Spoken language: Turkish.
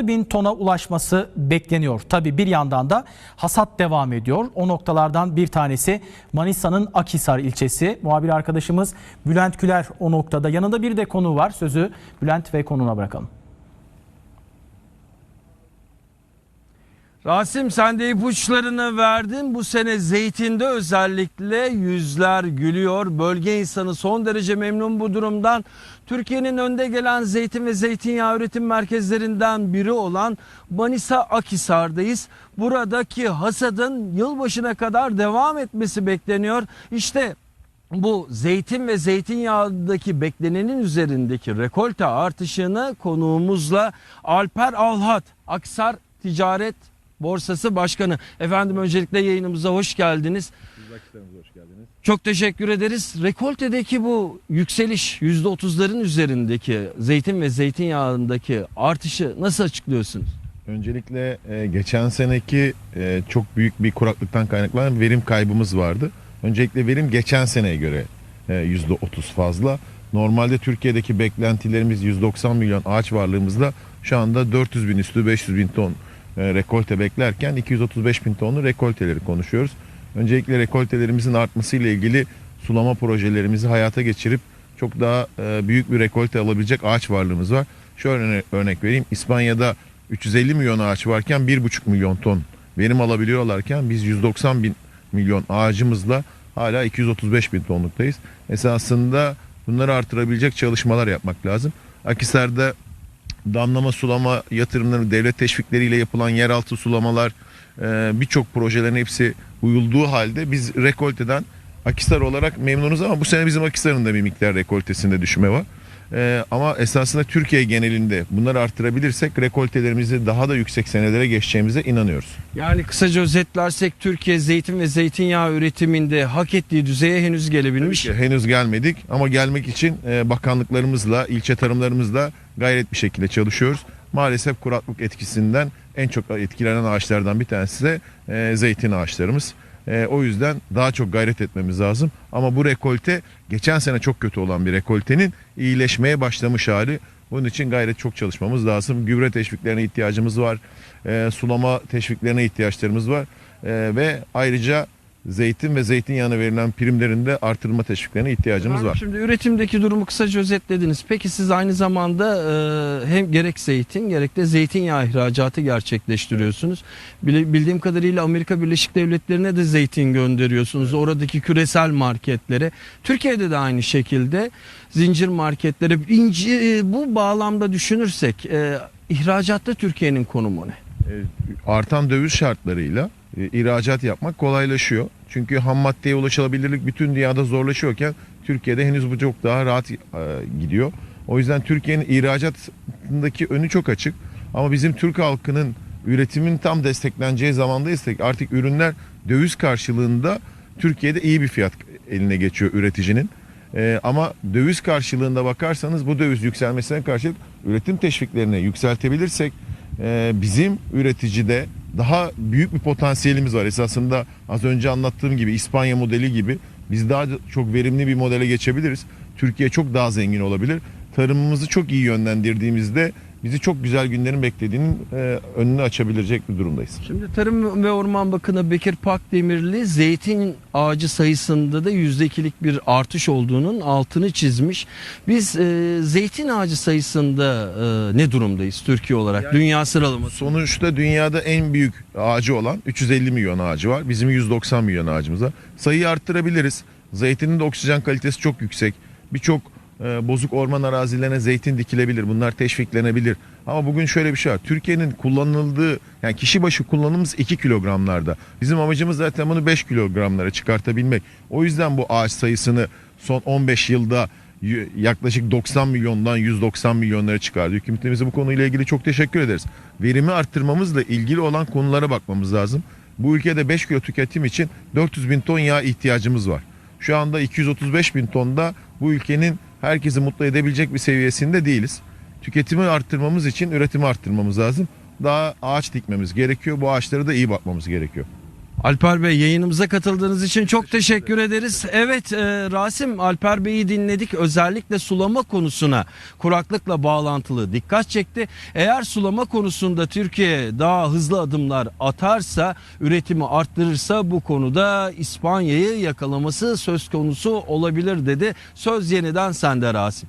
bin tona ulaşması bekleniyor. Tabi bir yandan da hasat devam ediyor. O noktalardan bir tanesi Manisa'nın Akhisar ilçesi. Muhabir arkadaşımız Bülent Küler o noktada. Yanında bir de konu var. Sözü Bülent ve konuna bırakalım. Rasim sen de ipuçlarını verdin. Bu sene zeytinde özellikle yüzler gülüyor. Bölge insanı son derece memnun bu durumdan. Türkiye'nin önde gelen zeytin ve zeytinyağı üretim merkezlerinden biri olan Manisa Akhisar'dayız. Buradaki hasadın yılbaşına kadar devam etmesi bekleniyor. İşte bu zeytin ve zeytinyağındaki beklenenin üzerindeki rekolte artışını konuğumuzla Alper Alhat, Aksar Ticaret Borsası Başkanı. Efendim öncelikle yayınımıza hoş geldiniz. Çok teşekkür ederiz. Rekoltedeki bu yükseliş %30'ların üzerindeki zeytin ve zeytinyağındaki artışı nasıl açıklıyorsunuz? Öncelikle e, geçen seneki e, çok büyük bir kuraklıktan kaynaklanan verim kaybımız vardı. Öncelikle verim geçen seneye göre e, %30 fazla. Normalde Türkiye'deki beklentilerimiz 190 milyon ağaç varlığımızda şu anda 400 bin üstü 500 bin ton e, rekolte beklerken 235 bin tonlu rekolteleri konuşuyoruz. Öncelikle rekoltelerimizin artmasıyla ilgili sulama projelerimizi hayata geçirip çok daha e, büyük bir rekolte alabilecek ağaç varlığımız var. Şöyle örne- örnek vereyim. İspanya'da 350 milyon ağaç varken 1,5 milyon ton verim alabiliyorlarken biz 190 bin milyon ağacımızla hala 235 bin tonluktayız. Esasında bunları artırabilecek çalışmalar yapmak lazım. Akisar'da damlama sulama yatırımları devlet teşvikleriyle yapılan yeraltı sulamalar e, birçok projelerin hepsi uyulduğu halde biz rekolteden Akisar olarak memnunuz ama bu sene bizim Akisar'ın da bir miktar rekoltesinde düşme var. E, ama esasında Türkiye genelinde bunları arttırabilirsek rekoltelerimizi daha da yüksek senelere geçeceğimize inanıyoruz. Yani kısaca özetlersek Türkiye zeytin ve zeytinyağı üretiminde hak ettiği düzeye henüz gelebilmiş. Tabii ki henüz gelmedik ama gelmek için e, bakanlıklarımızla, ilçe tarımlarımızla gayret bir şekilde çalışıyoruz. Maalesef kuraklık etkisinden en çok etkilenen ağaçlardan bir tanesi de e, zeytin ağaçlarımız. E, o yüzden daha çok gayret etmemiz lazım. Ama bu rekolte geçen sene çok kötü olan bir rekoltenin iyileşmeye başlamış hali. Bunun için gayret çok çalışmamız lazım. Gübre teşviklerine ihtiyacımız var. E, sulama teşviklerine ihtiyaçlarımız var. E, ve ayrıca zeytin ve zeytinyağına verilen primlerin de artırılma teşviklerine ihtiyacımız Efendim, var. Şimdi üretimdeki durumu kısaca özetlediniz. Peki siz aynı zamanda e, hem gerek zeytin gerek de zeytinyağı ihracatı gerçekleştiriyorsunuz. Bili- Bildiğim kadarıyla Amerika Birleşik Devletleri'ne de zeytin gönderiyorsunuz. Oradaki küresel marketlere. Türkiye'de de aynı şekilde zincir marketlere. İnci, e, bu bağlamda düşünürsek e, ihracatta Türkiye'nin konumu ne? E, artan döviz şartlarıyla ihracat yapmak kolaylaşıyor. Çünkü ham maddeye ulaşılabilirlik bütün dünyada zorlaşıyorken Türkiye'de henüz bu çok daha rahat e, gidiyor. O yüzden Türkiye'nin ihracatındaki önü çok açık. Ama bizim Türk halkının üretimin tam destekleneceği zamandayız. Artık ürünler döviz karşılığında Türkiye'de iyi bir fiyat eline geçiyor üreticinin. Ee, ama döviz karşılığında bakarsanız bu döviz yükselmesine karşılık üretim teşviklerini yükseltebilirsek e, bizim üreticide daha büyük bir potansiyelimiz var. Esasında az önce anlattığım gibi İspanya modeli gibi biz daha da çok verimli bir modele geçebiliriz. Türkiye çok daha zengin olabilir. Tarımımızı çok iyi yönlendirdiğimizde bizi çok güzel günlerin beklediğinin e, önünü açabilecek bir durumdayız. Şimdi Tarım ve Orman Bakanı Bekir Pakdemirli zeytin ağacı sayısında da %2'lik bir artış olduğunun altını çizmiş. Biz e, zeytin ağacı sayısında e, ne durumdayız Türkiye olarak? Dünya sıralaması. Sonuçta dünyada en büyük ağacı olan 350 milyon ağacı var. Bizim 190 milyon ağacımız var. Sayıyı arttırabiliriz. Zeytinin de oksijen kalitesi çok yüksek. Birçok e, bozuk orman arazilerine zeytin dikilebilir. Bunlar teşviklenebilir. Ama bugün şöyle bir şey var. Türkiye'nin kullanıldığı yani kişi başı kullanımımız 2 kilogramlarda. Bizim amacımız zaten bunu 5 kilogramlara çıkartabilmek. O yüzden bu ağaç sayısını son 15 yılda yaklaşık 90 milyondan 190 milyonlara çıkardı. Hükümetimize bu konuyla ilgili çok teşekkür ederiz. Verimi arttırmamızla ilgili olan konulara bakmamız lazım. Bu ülkede 5 kilo tüketim için 400 bin ton yağ ihtiyacımız var. Şu anda 235 bin tonda bu ülkenin herkesi mutlu edebilecek bir seviyesinde değiliz. Tüketimi arttırmamız için üretimi arttırmamız lazım. Daha ağaç dikmemiz gerekiyor. Bu ağaçlara da iyi bakmamız gerekiyor. Alper Bey yayınımıza katıldığınız için çok teşekkür ederiz. Evet e, Rasim Alper Bey'i dinledik. Özellikle sulama konusuna kuraklıkla bağlantılı dikkat çekti. Eğer sulama konusunda Türkiye daha hızlı adımlar atarsa, üretimi arttırırsa bu konuda İspanya'yı yakalaması söz konusu olabilir dedi. Söz yeniden sende Rasim.